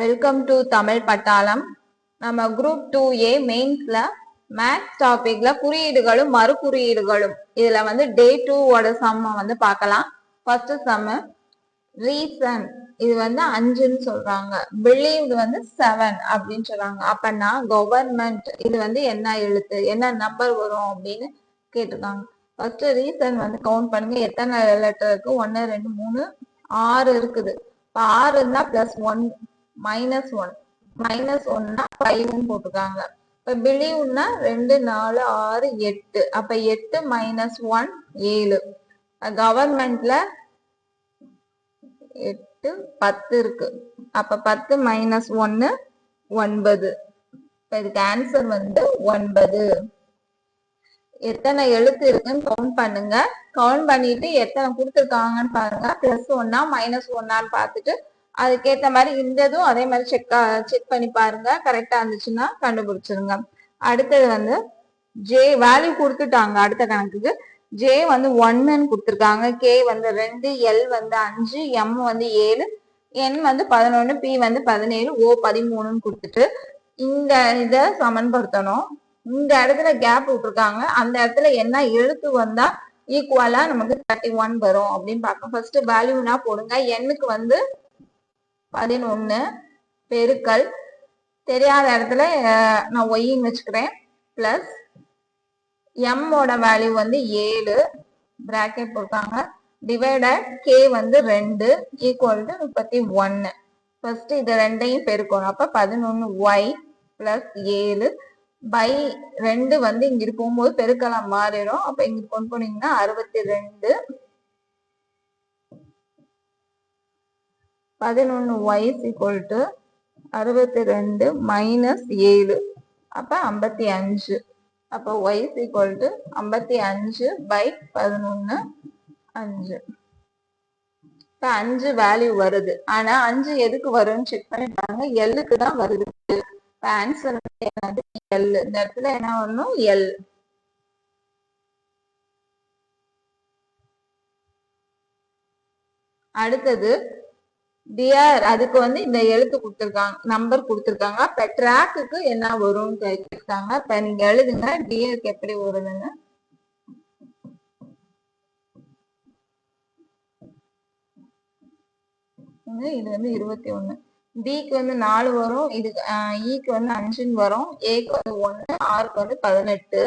Welcome to Tamil Pattalam நம்ம group two A மெயின்ஸ்ல maths டாபிக்ல குறியீடுகளும் மறு குறியீடுகளும் இதுல வந்து டே டூவோட சம்ம வந்து பார்க்கலாம். ஃபர்ஸ்ட் சம்மு ரீசன் இது வந்து அஞ்சுன்னு சொல்றாங்க. பிலீவ் வந்து செவன் அப்படின்னு சொல்றாங்க. அப்பனா கவர்மெண்ட் இது வந்து என்ன எழுத்து என்ன நம்பர் வரும் அப்படின்னு கேட்டிருக்காங்க. ஃபர்ஸ்ட் ரீசன் வந்து கவுண்ட் பண்ணுங்க. எத்தனை லெட்டர் இருக்கு? ஒன்னு ரெண்டு மூணு ஆறு இருக்குது. இப்போ ஆறு இருந்தா plus one minus one minus ஒன்னா ஃபைவ்னு போட்டிருக்காங்க இப்ப பிலீவ்னா ரெண்டு நாலு ஆறு எட்டு. அப்ப எட்டு மைனஸ் ஒன் ஏழு. கவர்மெண்ட்ல எட்டு பத்து இருக்கு. அப்ப பத்து மைனஸ் ஒன்னு ஒன்பது. இப்ப இதுக்கு ஆன்சர் வந்து ஒன்பது. எத்தனை எழுத்து இருக்குன்னு கவுண்ட் பண்ணுங்க. கவுண்ட் பண்ணிட்டு எத்தனை கொடுத்துருக்காங்கன்னு பாருங்க. பிளஸ் ஒன்னா மைனஸ் ஒன்னான்னு பார்த்துட்டு அதுக்கேத்த மாதிரி இந்த இதுவும் அதே மாதிரி செக் செக் பண்ணி பாருங்க. கரெக்டா இருந்துச்சுன்னா கண்டுபிடிச்சிருங்க. அடுத்தது வந்து ஜே வேல்யூ கொடுத்துட்டாங்க அடுத்த கணக்குக்கு. ஜே வந்து ஒன்னுன்னு கொடுத்துருக்காங்க. கே வந்து ரெண்டு எல் வந்து அஞ்சு எம் வந்து ஏழு என் வந்து பதினொன்னு பி வந்து பதினேழு ஓ பதிமூணுன்னு கொடுத்துட்டு இந்த இதை சமன்படுத்தணும். இந்த இடத்துல கேப் விட்டுருக்காங்க. அந்த இடத்துல என்ன எழுத்து வந்தா ஈக்குவலா நமக்கு தேர்ட்டி ஒன் வரும் அப்படின்னு பார்க்கணும். ஃபர்ஸ்ட் வேல்யூனா போடுங்க. எண்ணுக்கு வந்து பதினொன்று பெருக்கல். தெரியாத இடத்துல நான் ஒய்ன்னு வச்சுக்கிறேன். ப்ளஸ் எம்மோட வேல்யூ வந்து ஏழு. பிராக்கெட் போட்டாங்க. டிவைடட் கே வந்து ரெண்டு. ஈக்குவல் டு முப்பத்தி ஒன்று ஃபர்ஸ்ட் இது ரெண்டையும் பெருக்கணும். அப்போ பதினொன்று ஒய் ப்ளஸ் ஏழு. பை ரெண்டு வந்து இங்கிட்டு போகும்போது பெருக்கலாம் மாறிடும். அப்போ இங்கிட்டு கொண்டு போனீங்கன்னா அறுபத்தி ரெண்டு. பதினொன்று ஒய் ஈக்குவல் டு அறுபத்தி ரெண்டு மைனஸ் ஏழு. அப்போ ஐம்பத்தி அஞ்சு. அப்போ ஒய் ஈக்குவல் டு ஐம்பத்தி அஞ்சு பை பதினொன்னு அஞ்சு. இப்போ அஞ்சு வேல்யூ வருது. ஆனால் அஞ்சு எதுக்கு வரும்னு செக் பண்ணிட்டாங்க எல்லுக்கு தான் வருது. இப்போ ஆன்சர் என்னது? எல் இந்த இடத்துல என்ன வரணும்? எல் அடுத்தது டிஆர் அதுக்கு வந்து இந்த எழுத்து கொடுத்துருக்காங்க நம்பர் கொடுத்துருக்காங்க இப்ப ட்ராக்குக்கு என்ன வரும்னு கேட்டிருக்காங்க இப்ப நீங்க எழுதுங்க டியருக்கு எப்படி வருதுன்னு. இது வந்து இருபத்தி ஒண்ணு. டிக்கு வந்து நாலு வரும் இது இக்கு e வந்து அஞ்சுன்னு வரும் ஏக்கு வந்து ஒண்ணு ஆறுக்கு வந்து பதினெட்டு.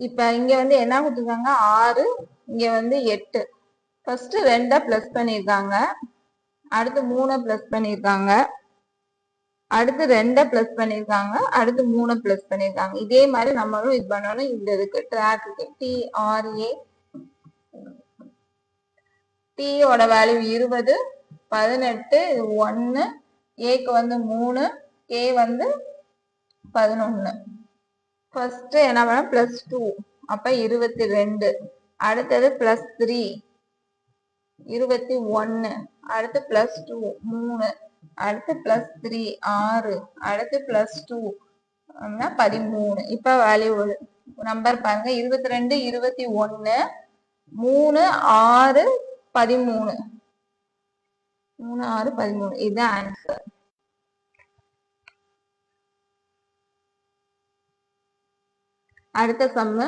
இப்ப இங்க வந்து என்ன கொடுத்துருக்காங்க? ஆறு இங்க வந்து எட்டு. ஃபர்ஸ்ட் ரெண்டை ப்ளஸ் பண்ணியிருக்காங்க. அடுத்து மூணை ப்ளஸ் பண்ணியிருக்காங்க. அடுத்து ரெண்டை ப்ளஸ் பண்ணியிருக்காங்க. அடுத்து மூணை ப்ளஸ் பண்ணியிருக்காங்க. இதே மாதிரி நம்மளும் இது பண்ணணும். இந்த இதுக்கு ட்ராக்குக்கு டிஆர்ஏ டீயோட வேல்யூ இருபது பதினெட்டு இது ஒன்று ஏக்கு வந்து மூணு ஏ வந்து பதினொன்று ஃபர்ஸ்ட் என்ன பண்ண ப்ளஸ் டூ அப்போ இருபத்தி ரெண்டு. அடுத்தது ப்ளஸ் த்ரீ இருபத்தி ஒன்று அடுத்து ப்ளஸ் டூ மூணு அடுத்து ப்ளஸ் த்ரீ ஆறு அடுத்து ப்ளஸ் டூ பதிமூணு. இப்போ வேல்யூ நம்பர் பாருங்க. இருபத்தி ரெண்டு இருபத்தி ஒன்று மூணு ஆறு பதிமூணு. மூணு ஆறு பதிமூணு. இதுதான் ஆன்சர் அடுத்த சம்மு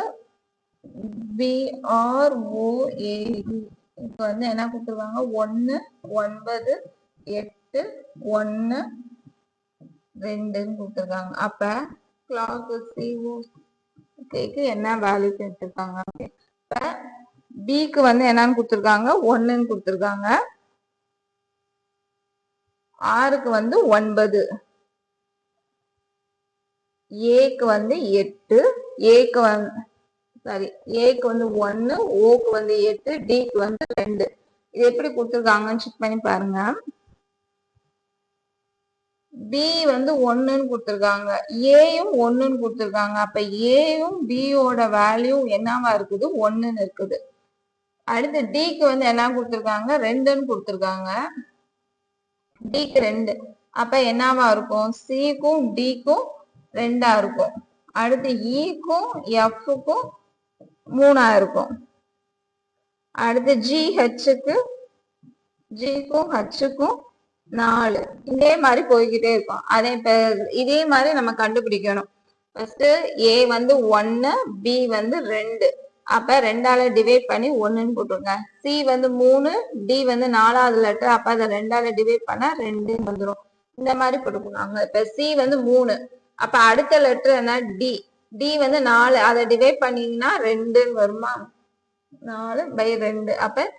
பிஆர்ஓஏ இப்போ வந்து என்ன கொடுத்துருவாங்க ஒன்று ஒன்பது எட்டு ஒன்று ரெண்டுன்னு கொடுத்துருக்காங்க. அப்போ கிளாக் சிஓக்கு கேக்கு என்ன வேல்யூ எடுத்திருக்காங்க இப்போ பிக்கு வந்து என்னன்னு கொடுத்துருக்காங்க? ஒன்றுன்னு கொடுத்துருக்காங்க. ஆறுக்கு வந்து ஒன்பது. ஏக்கு வந்து எட்டு. ஏக்கு வந்து சாரி. ஏக்கு வந்து ஒன்னு ஓக்கு வந்து எட்டு டிக்கு வந்து ரெண்டு. இது எப்படி கொடுத்துருக்காங்கன்னு செக் பண்ணி பாருங்க. பி வந்து ஒன்னுன்னு கொடுத்துருக்காங்க. ஏயும் ஒன்னுன்னு கொடுத்துருக்காங்க. அப்ப ஏயும் பியோட வேல்யூ என்னவா இருக்குது? ஒன்னுன்னு இருக்குது. அடுத்து டிக்கு வந்து என்ன கொடுத்துருக்காங்க? ரெண்டுன்னு கொடுத்துருக்காங்க. டிக்கு ரெண்டு. அப்ப என்னவா இருக்கும்? சிக்கும் டிக்கும் ரெண்டா இருக்கும். அடுத்து e இக்கும் எஃப்க்கும் மூணா இருக்கும் அடுத்து ஜி ஹெச்சுக்கு ஜிக்கும் ஹச்சுக்கும் நாலு. இதே மாதிரி போய்கிட்டே இருக்கும். அதே இப்ப இதே மாதிரி நம்ம கண்டுபிடிக்கணும். ஃபர்ஸ்ட் ஏ வந்து ஒன்னு பி வந்து ரெண்டு. அப்ப ரெண்டால டிவைட் பண்ணி ஒன்னுன்னு போட்டுருங்க. சி வந்து மூணு டி வந்து நாலாவது லெட்டர் அப்ப அதை ரெண்டால டிவைட் பண்ணா ரெண்டு வந்துடும் இந்த மாதிரி போட்டுக்கோங்க. இப்ப சி வந்து மூணு. அப்ப அடுத்த லெட்டர் என்ன? டி டி வந்து நாலு. அதை டிவைட் பண்ணீங்கன்னா ரெண்டுன்னு வருமா? நாலு பை ரெண்டு. அப்ப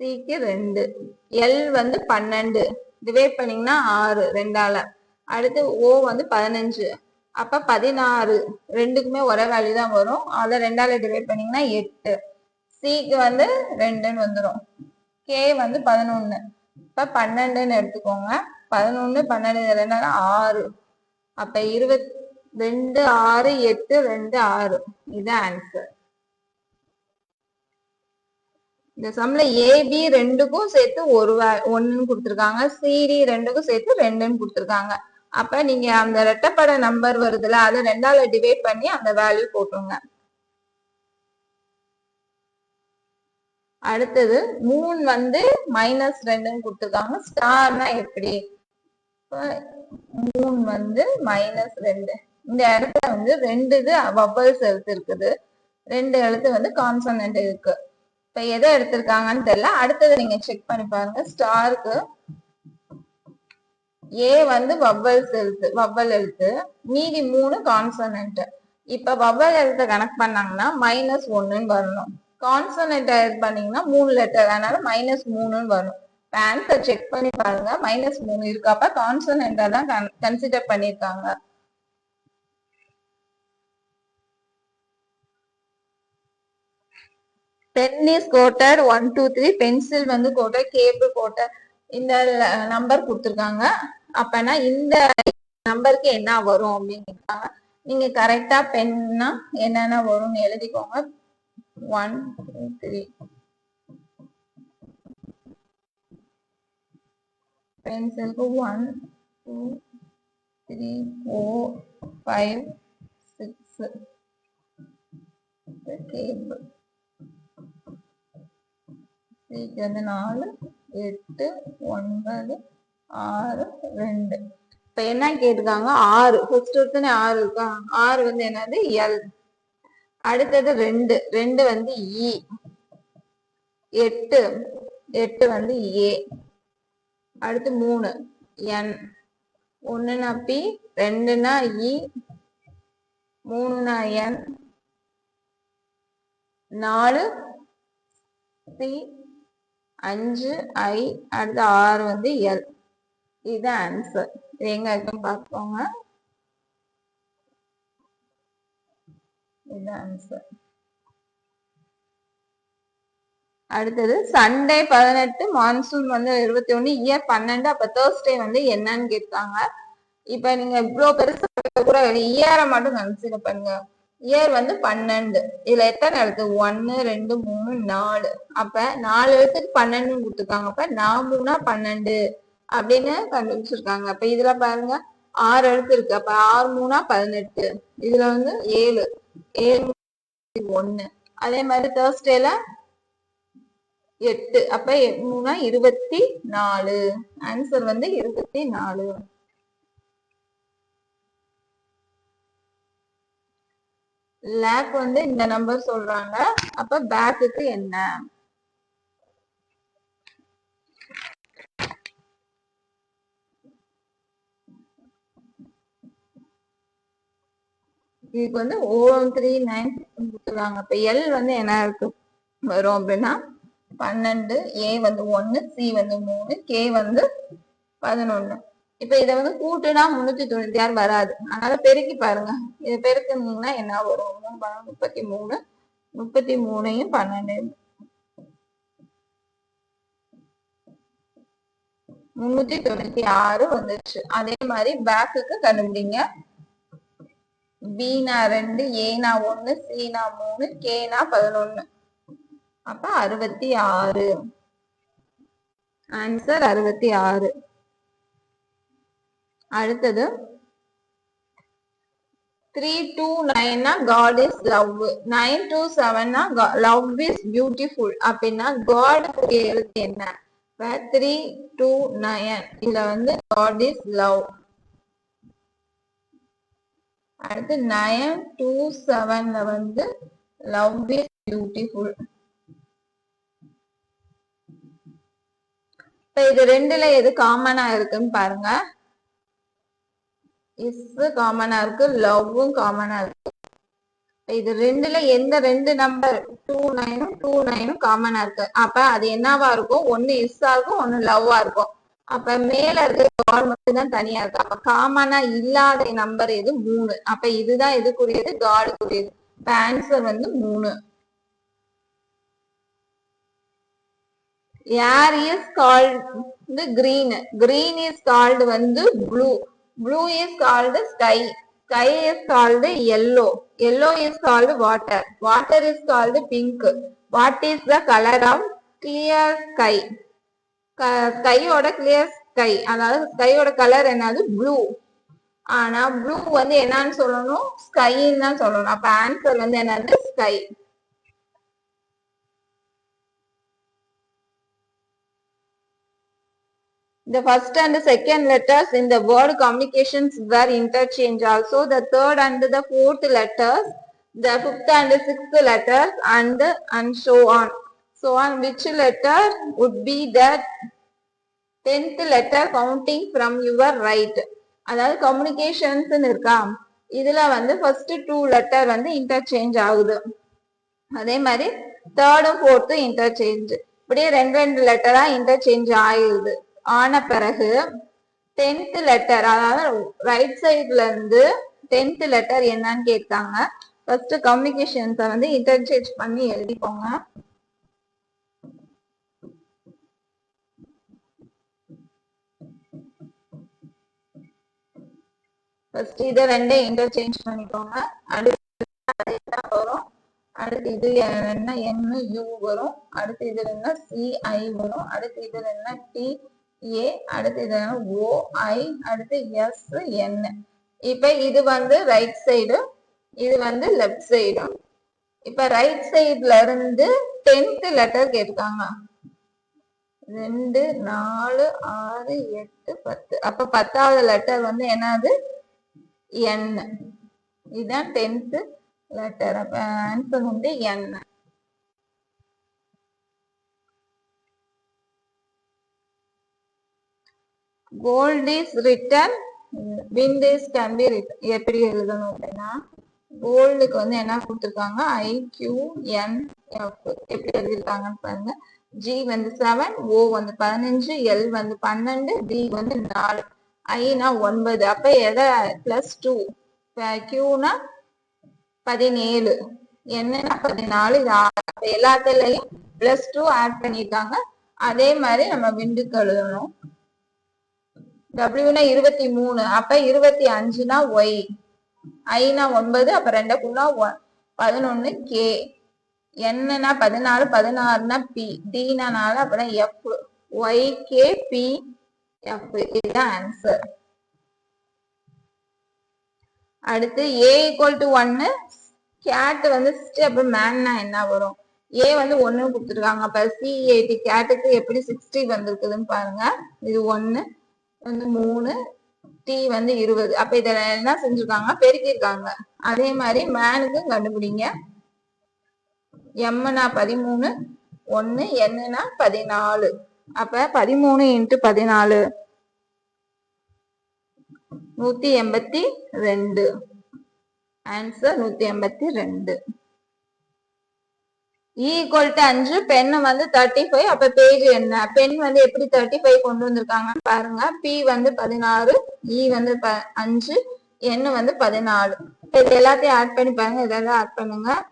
சிக்கு ரெண்டு. எல் வந்து பன்னெண்டு. டிவைட் பண்ணீங்கன்னா ஆறு ரெண்டால. அடுத்து ஓ வந்து பதினஞ்சு. அப்ப பதினாறு. ரெண்டுக்குமே ஒரே வேல்யூ தான் வரும். அதை ரெண்டால டிவைட் பண்ணீங்கன்னா எட்டு. சிக்கு வந்து ரெண்டுன்னு வந்துடும் கே வந்து பதினொன்னு. இப்ப பன்னெண்டுன்னு எடுத்துக்கோங்க. பதினொன்னு பன்னெண்டு ரெண்டாவது ஆறு. அப்ப இருபத் ரெண்டு ஆறு எட்டு ரெண்டு ஆறு. இது ஆன்சர் இந்த சம்ல ஏபி ரெண்டுக்கும் சேர்த்து ஒரு ஒன்னு கொடுத்துருக்காங்க. சிடி ரெண்டுக்கும் சேர்த்து ரெண்டுன்னு கொடுத்துருக்காங்க. அப்ப நீங்க அந்த ரெட்டப்பட நம்பர் வருதுல அதை ரெண்டால டிவைட் பண்ணி அந்த வேல்யூ போட்டுருங்க. அடுத்தது மூணு வந்து மைனஸ் ரெண்டுன்னு கொடுத்துருக்காங்க. ஸ்டார்னா எப்படி? மூணு வந்து மைனஸ் ரெண்டு. இந்த இடத்துல வந்து ரெண்டு இது வவ்வல்ஸ் எழுத்து இருக்குது ரெண்டு எழுத்து வந்து கான்சனன்ட் இருக்கு. இப்ப எதை எடுத்திருக்காங்கன்னு தெரியல. அடுத்தது நீங்க செக் பண்ணி பாருங்க. ஸ்டாருக்கு ஏ வந்து வவ்வல்ஸ் எழுத்து வவ்வல் எழுத்து. மீதி மூணு கான்சனன்ட் இப்ப வவ்வல் எழுத்தை கணக்கு பண்ணாங்கன்னா மைனஸ் ஒன்னுன்னு வரணும். கான்சனன்ட் ஆட் பண்ணீங்கன்னா மூணு லெட்டர் அதனால மைனஸ் மூணுன்னு வரும். ஆன்சர் செக் பண்ணி பாருங்க. மைனஸ் மூணு இருக்காப்ப கான்சனண்டா தான் கன்சிடர் பண்ணியிருக்காங்க pen is coded one two three pencil வந்து கோட்டட் கேபிள் கோட்டட் இந்த நம்பர் கொடுத்துருக்காங்க. அப்பனா இந்த நம்பருக்கு என்ன வரும் அப்படின்னு கேட்பாங்க நீங்க கரெக்டா பென்னா என்னென்ன வரும்னு எழுதிக்கோங்க. One two three பென்சிலுக்கு one two three four five six cable சிக்கு வந்து நாலு எட்டு ஒன்பது ஆறு ரெண்டு. இப்போ என்ன கேட்டிருக்காங்க? ஆறு. ஃபர்ஸ்ட் ஒருத்தனே ஆறு இருக்கா? ஆறு வந்து என்னது? எல். அடுத்தது ரெண்டு. ரெண்டு வந்து இ. எட்டு. எட்டு வந்து ஏ. அடுத்து மூணு. என். ஒன்றுனா பி ரெண்டுனா இ மூணுனா என். நாலு சி அஞ்சு ஐ அடுத்து ஆறு வந்து எல். இது ஆன்சர் இது எங்க இருக்குன்னு பார்த்துக்கோங்க. இது ஆன்சர் அடுத்தது சண்டே பதினெட்டு மான்சூன் வந்து இருபத்தி ஒண்ணு இயர் பன்னெண்டு அப்ப தேர்ஸ்டே வந்து என்னன்னு கேட்காங்க இப்ப நீங்க இவ்வளவு பெருசா கூட இயரை மட்டும் கன்சிடர் பண்ணுங்க. இயர் வந்து பன்னெண்டு. இதுல எத்தனை எழுத்து ஒன்னு ரெண்டு மூணு நாலு. அப்ப நாலு எழுத்துக்கு பன்னெண்டுன்னு கொடுத்துருக்காங்க. அப்ப நான் மூணா பன்னெண்டு அப்படின்னு கண்டுபிடிச்சிருக்காங்க. அப்ப இதுல பாருங்க ஆறு எழுத்து இருக்கு. அப்ப ஆறு மூணா பதினெட்டு. இதுல வந்து ஏழு. ஏழு ஒண்ணு. அதே மாதிரி தேர்ஸ்டேல எட்டு. அப்ப மூணா இருபத்தி நாலு. ஆன்சர் வந்து இருபத்தி நாலு. லேக் வந்து இந்த நம்பர் சொல்றாங்க. அப்ப பேக்குக்கு என்ன? இதுக்கு வந்து ஓ த்ரீ நைன் கொடுத்துருக்காங்க. இப்ப எல் வந்து என்ன இருக்கு? வரும் அப்படின்னா பன்னெண்டு ஏ வந்து ஒன்னு சி வந்து மூணு கே வந்து பதினொன்னு. இப்ப இதை வந்து கூட்டுனா முன்னூத்தி தொண்ணூத்தி ஆறு வராது. அதனால பெருக்கி பாருங்க. இதை பெருக்குனீங்கன்னா என்ன வரும்? மூணு பன்னெண்டு முப்பத்தி மூணு முப்பத்தி மூணையும் பன்னெண்டு. முன்னூத்தி தொண்ணூத்தி ஆறு வந்துச்சு அதே மாதிரி பேக்குக்கு கண்டுபிடிங்க. பீனா ரெண்டு ஏனா ஒண்ணு சீனா மூணு கேனா பதினொன்னு. அப்ப அறுபத்தி ஆறு. ஆன்சர் அறுபத்தி ஆறு. அடுத்தது three two நைன்னா god is love nine two செவன்னா love is beautiful அப்படின்னா காட் எழுத்து என்ன? இப்போ த்ரீ டூ நயன் இதுல வந்து காட் இஸ் லவ் அடுத்து நயன் டூ செவன்ல வந்து லவ் இஸ் பியூட்டிஃபுல் இது ரெண்டுல எது காமனா இருக்குன்னு பாருங்க. இஸ் காமனா இருக்கு லவ்வும் காமனா இருக்கு. இது ரெண்டுல எந்த ரெண்டு நம்பர் டூ நைனும் டூ நைனும் காமனா இருக்கு. அப்ப அது என்னவா இருக்கும்? ஒன்னு இஸ்ஸா இருக்கும் ஒன்னு லவ்வா இருக்கும். அப்ப மேல இருக்க காட் மட்டும் தான் தனியா இருக்கு. அப்ப காமனா இல்லாத நம்பர் எது? மூணு. அப்ப இதுதான் எதுக்குரியது? காடுக்குரியது இப்ப ஆன்சர் வந்து மூணு. Air is called green green is called வந்து blue blue is called sky sky is called yellow yellow is called water water is called pink what is the colour of clear sky ஸ்கையோட clear sky அதாவது ஸ்கையோட colour என்னது? Blue ஆனா blue வந்து என்னன்னு சொல்லணும்? ஸ்கைன்னு தான் சொல்லணும். அப்ப ஆன்சர் வந்து என்னது? Sky The first and the second letters in the word communications were interchanged. Also, the third and the fourth letters, the fifth and the sixth letters, and and so on. So on, which letter would be the tenth letter counting from your right? அதாவது communications இருக்கா இதுல வந்து first two letter வந்து interchange ஆகுது அதே மாதிரி தேர்டும் ஃபோர்த்தும் interchange இப்படியே ரெண்டு ரெண்டு லெட்டரா இன்டர்சேஞ்ச் ஆயிடுது ஆன பிறகு டென்த் லெட்டர் அதாவது ரைட் சைட்ல இருந்து டென்த் லெட்டர் என்னன்னு கேட்காங்க ஃபர்ஸ்ட் கம்யூனிகேஷன்ஸை வந்து இன்டர்சேஞ்ச் பண்ணி எழுதிக்கோங்க. ஃபர்ஸ்ட் இதை ரெண்டையும் இன்டர்சேஞ்ச் பண்ணிக்கோங்க. அடுத்து வரும்? அடுத்து இது என்ன? என்ன யூ வரும். அடுத்து இதுல என்ன? சி ஐ வரும். அடுத்து இதுல என்ன? டி ஏ அடுத்து இது என்ன ஓ ஐ அடுத்து எஸ் என் இப்ப இது வந்து ரைட் சைடு இது வந்து லெஃப்ட் சைடு இப்ப ரைட் சைடுல இருந்து டென்த் லெட்டர் கேட்டிருக்காங்க. ரெண்டு நாலு ஆறு எட்டு பத்து. அப்ப பத்தாவது லெட்டர் வந்து என்னது? என் இதுதான் டென்த் லெட்டர் அப்ப ஆன்சர் வந்து என் gold is written wind is can be எப்படி எழுதணும் அப்படின்னா கோல்டுக்கு வந்து என்ன கொடுத்துருக்காங்க? ஐ கியூ என் எஃப் எப்படி எழுதிருக்காங்கன்னு பாருங்க. ஜி வந்து செவன் ஓ வந்து பதினஞ்சு எல் வந்து பன்னெண்டு டி வந்து நாலு. ஐனா ஒன்பது. அப்ப எதை? பிளஸ் டூ கியூனா பதினேழு. என்னன்னா பதினாலு. இது ஆறு. எல்லாத்துலயும் பிளஸ் டூ ஆட் பண்ணிருக்காங்க அதே மாதிரி நம்ம விண்டுக்கு எழுதணும். டபிள்யூனா இருபத்தி மூணு அப்ப இருபத்தி அஞ்சுனா ஒய் ஐனா ஒன்பது அப்ப ரெண்டுக்குள்ளா பதினொன்னு கே என்னன்னா பதினாலு பதினாறுனா பி டினா நாலு அப்புறம் F Y K B F இதுதான் ஆன்சர் அடுத்து ஏ ஈக்குவல் டு ஒன்னு கேட் வந்து சிக்ஸ்டி அப்புறம் மேன்னா என்ன வரும்? ஏ வந்து ஒன்னு கொடுத்துருக்காங்க. அப்ப சி கேட்டுக்கு எப்படி சிக்ஸ்டி வந்திருக்குதுன்னு பாருங்க. இது ஒன்னு வந்து மூணு டி வந்து இருபது. அப்ப இதுல என்ன செஞ்சிருக்காங்க? பெருக்கிருக்காங்க. அதே மாதிரி மேனுக்கும் கண்டுபிடிங்க. எம்னா பதிமூணு ஒன்னு என்னன்னா பதினாலு. அப்ப பதிமூணு இன்ட்டு பதினாலு. நூத்தி எண்பத்தி ரெண்டு. ஆன்சர் நூத்தி எண்பத்தி ரெண்டு. E ஈக்குவல் டு அஞ்சு பெண் வந்து தேர்ட்டி ஃபைவ் அப்ப பேஜ் என்ன? பெண் வந்து எப்படி தேர்ட்டி ஃபைவ் கொண்டு வந்திருக்காங்கன்னு பாருங்க. பி வந்து பதினாறு இ வந்து ப- அஞ்சு என் வந்து பதினாலு. இது எல்லாத்தையும் ஆட் பண்ணி பாருங்க. இதெல்லாம் ஆட் பண்ணுங்க.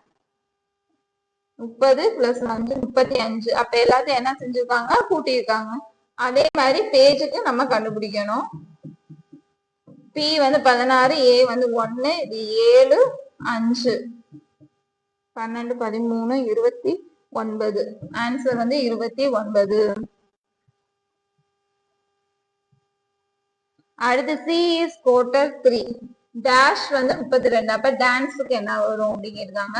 முப்பது பிளஸ் அஞ்சு முப்பத்தி அஞ்சு. அப்ப எல்லாத்தையும் என்ன செஞ்சிருக்காங்க? கூட்டியிருக்காங்க. அதே மாதிரி பேஜுக்கு நம்ம கண்டுபிடிக்கணும். பி வந்து பதினாறு ஏ வந்து ஒன்னு இது ஏழு அஞ்சு. பன்னெண்டு பதிமூணு இருபத்தி ஒன்பது. ஆன்சர் வந்து இருபத்தி ஒன்பது. அடுத்து C is coded three dash வந்து முப்பத்தி ரெண்டு அப்ப டான்ஸுக்கு என்ன வரும் அப்படிங்கிருக்காங்க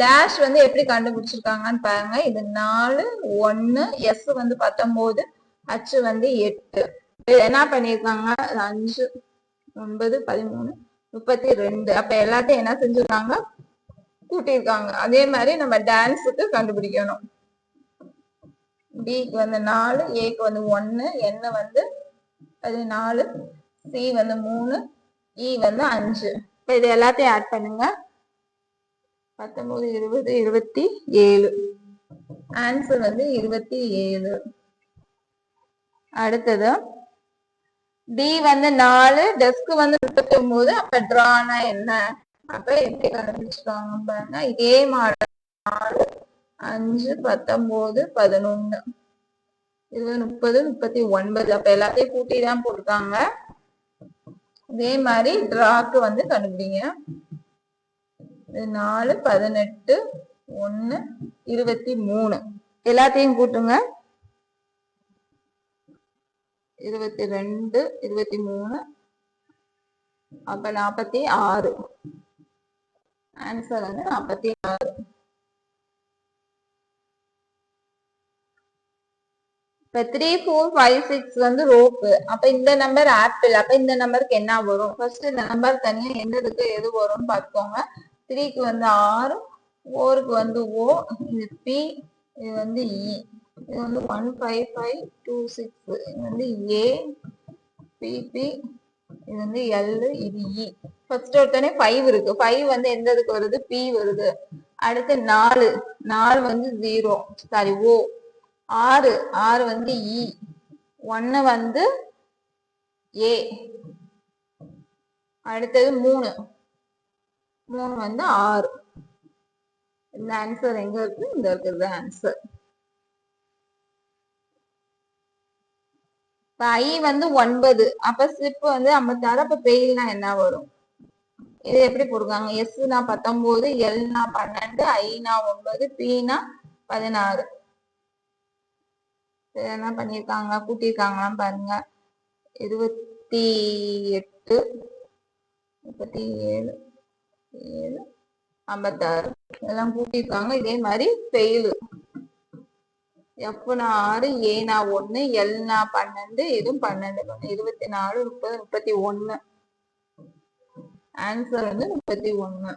டேஷ் வந்து எப்படி கண்டுபிடிச்சிருக்காங்கன்னு பாருங்க. இது நாலு ஒன்னு எஸ் வந்து பத்தொன்பது அச்சு வந்து எட்டு. என்ன பண்ணிருக்காங்க அஞ்சு ஒன்பது பதிமூணு முப்பத்தி ரெண்டு அப்ப எல்லாத்தையும் என்ன செஞ்சிருக்காங்க? கூட்டியிருக்காங்க. அதே மாதிரி நம்ம டான்ஸுக்கு கண்டுபிடிக்கணும். பிக்கு வந்து நாலு ஏக்கு வந்து ஒன்னு என்ன வந்து பதினாலு சி வந்து மூணு இ வந்து அஞ்சு. இப்போ இது எல்லாத்தையும் ஆட் பண்ணுங்க. பத்தொன்பது இருபது இருபத்தி ஏழு. ஆன்சர் வந்து இருபத்தி ஏழு. அடுத்தது டி வந்து நாலு டெஸ்க் வந்து முப்பத்தி ஒன்பது அப்ப டிரானா என்ன? அப்ப எப்படி கண்டுபிடிச்சிருவாங்க பாருங்க இதே மாடல் நாலு அஞ்சு பத்தொன்பது பதினொன்னு இருபது முப்பது முப்பத்தி ஒன்பது. அப்ப எல்லாத்தையும் கூட்டி தான் போட்டிருக்காங்க இதே மாதிரி டிராக்கு வந்து கண்டுபிடிங்க. நாலு பதினெட்டு ஒன்னு இருபத்தி மூணு. எல்லாத்தையும் கூட்டுங்க. இருபத்தி ரெண்டு இருபத்தி மூணு அப்ப நாற்பத்தி ஆறு. ஆன்சர் வந்து நாற்பத்தி ஆறு இப்ப த்ரீ ஃபோர் ஃபைவ் சிக்ஸ் வந்து ரோப்பு அப்ப இந்த நம்பர் ஆப்பிள் அப்ப இந்த நம்பருக்கு என்ன வரும்? ஃபர்ஸ்ட் இந்த நம்பர் தனியா எந்ததுக்கு எது வரும்னு பார்த்துக்கோங்க. த்ரீக்கு வந்து ஆறு ஃபோருக்கு வந்து ஓ இது பி இது வந்து இ இது வந்து one five five two six இது வந்து ஏ பிபி இது வந்து எல் இது இ ஃபர்ஸ்ட் ஒருத்தனே ஃபைவ் இருக்கு. ஃபைவ் வந்து எந்த இதுக்கு வருது? பி வருது. அடுத்து நாலு. நாலு வந்து ஜீரோ சாரி ஓ ஆறு. ஆறு வந்து e. இ ஒன்னு வந்து ஏ அடுத்தது மூணு. மூணு வந்து ஆறு. இந்த ஆன்சர் எங்க இருக்கு? இந்த இருக்கிறது ஆன்சர் ஐ வந்து ஒன்பது. அப்ப ஸ்லிப் வந்து ஐம்பத்தாறு அப்ப பெயில்னா என்ன வரும்? இது எப்படி போடுறாங்க எஸ்னா பத்தொன்பது எல்னா பன்னெண்டு ஐனா ஒன்பது பீனா பதினாறு. என்ன பண்ணிருக்காங்க கூட்டியிருக்காங்களாம் பாருங்க. இருபத்தி எட்டு முப்பத்தி ஏழு ஏழு ஐம்பத்தாறு. இதெல்லாம் கூட்டியிருக்காங்க. இதே மாதிரி ஃபெயிலு எஃப்னா ஆறு ஏனா ஒன்று எல்னா பன்னெண்டு இதுவும் பன்னெண்டு. இருபத்தி நாலு முப்பது முப்பத்தி ஒன்று ஆன்சர் வந்து முப்பத்தி ஒன்று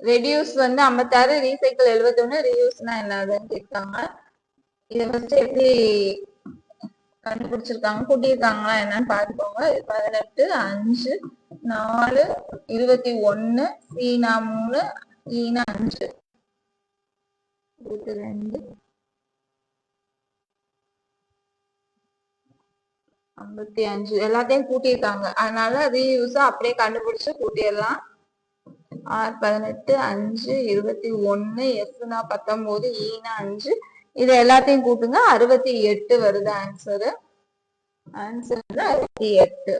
ரெடியூஸ் வந்து ஐம்பத்தாறு ரீசைக்கிள் எழுபத்தி ஒன்று ரியூஸ்னா என்னதுன்னு கேட்காங்க. இதை ஃபர்ஸ்ட் எப்படி கண்டுபிடிச்சிருக்காங்க கூட்டியிருக்காங்களா என்னன்னு பார்த்துக்கோங்க. பதினெட்டு அஞ்சு நாலு இருபத்தி ஒண்ணு சீனா மூணு ஈனா அஞ்சு. இருபத்தி ரெண்டு. ஐம்பத்தி அஞ்சு. எல்லாத்தையும் கூட்டியிருக்காங்க. அதனால ரீயூஸா அப்படியே கண்டுபிடிச்சு கூட்டிடலாம். ஆறு பதினெட்டு அஞ்சு இருபத்தி ஒன்னு எஸ்னா பத்தொன்பது ஈனா அஞ்சு. இது எல்லாத்தையும் கூட்டுங்க. அறுபத்தி எட்டு வருது ஆன்சரு ஆன்சர் வந்து அறுபத்தி எட்டு.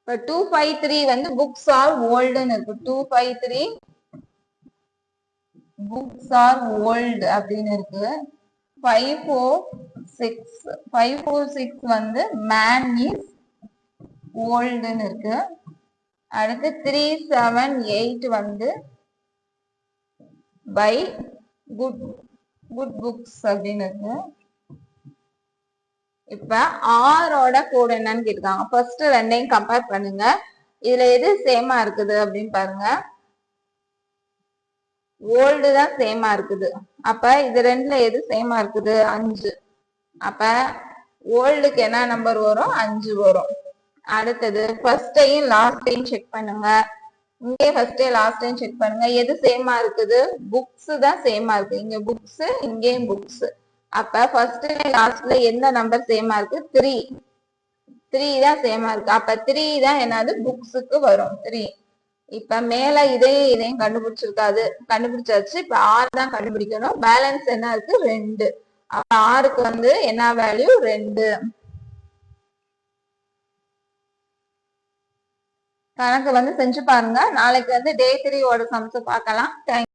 இப்போ டூ ஃபைவ் த்ரீ வந்து புக்ஸ் ஆர் ஓல்டுன்னு இருக்கு. Two five three books are old அப்படின்னு இருக்கு. Five four six five four six வந்து மேன் இஸ் ஓல்டுன்னு இருக்கு. அடுத்து த்ரீ செவன் எயிட் வந்து பை குட் குட் புக்ஸ் அப்படின்னு இருக்கு. இப்ப ஆரோட கோடு என்னன்னு கேட்டிருக்காங்க ஃபர்ஸ்ட் ரெண்டையும் கம்பேர் பண்ணுங்க. இதுல எது சேமா இருக்குது அப்படின்னு பாருங்க. ஓல்டு தான் சேமா இருக்குது. அப்ப இது ரெண்டுல எது சேமா இருக்குது? அஞ்சு. அப்ப ஓல்டுக்கு என்ன நம்பர் வரும்? அஞ்சு வரும். அடுத்தது ஃபர்ஸ்டையும் லாஸ்டையும் செக் பண்ணுங்க. இங்கே ஃபர்ஸ்டே லாஸ்டையும் செக் பண்ணுங்க. எது சேமா இருக்குது? புக்ஸ் தான் சேமா இருக்கு. இங்க புக்ஸ் இங்கேயும் புக்ஸ் அப்ப ஃபர்ஸ்ட் லாஸ்ட்ல எந்த நம்பர் சேமா இருக்கு? த்ரீ த்ரீ தான் சேமா இருக்கு. அப்ப த்ரீ தான் என்னது? புக்ஸுக்கு வரும். த்ரீ இப்ப மேல இதையும் இதையும் கண்டுபிடிச்சிருக்காது. கண்டுபிடிச்சாச்சு. இப்ப ஆறு தான் கண்டுபிடிக்கணும். பேலன்ஸ் என்ன இருக்கு? ரெண்டு. அப்ப ஆறுக்கு வந்து என்ன வேல்யூ ரெண்டு. கணக்கு வந்து செஞ்சு பாருங்க. நாளைக்கு வந்து டே த்ரீ ஓட சம்ஸ் பார்க்கலாம். Thank you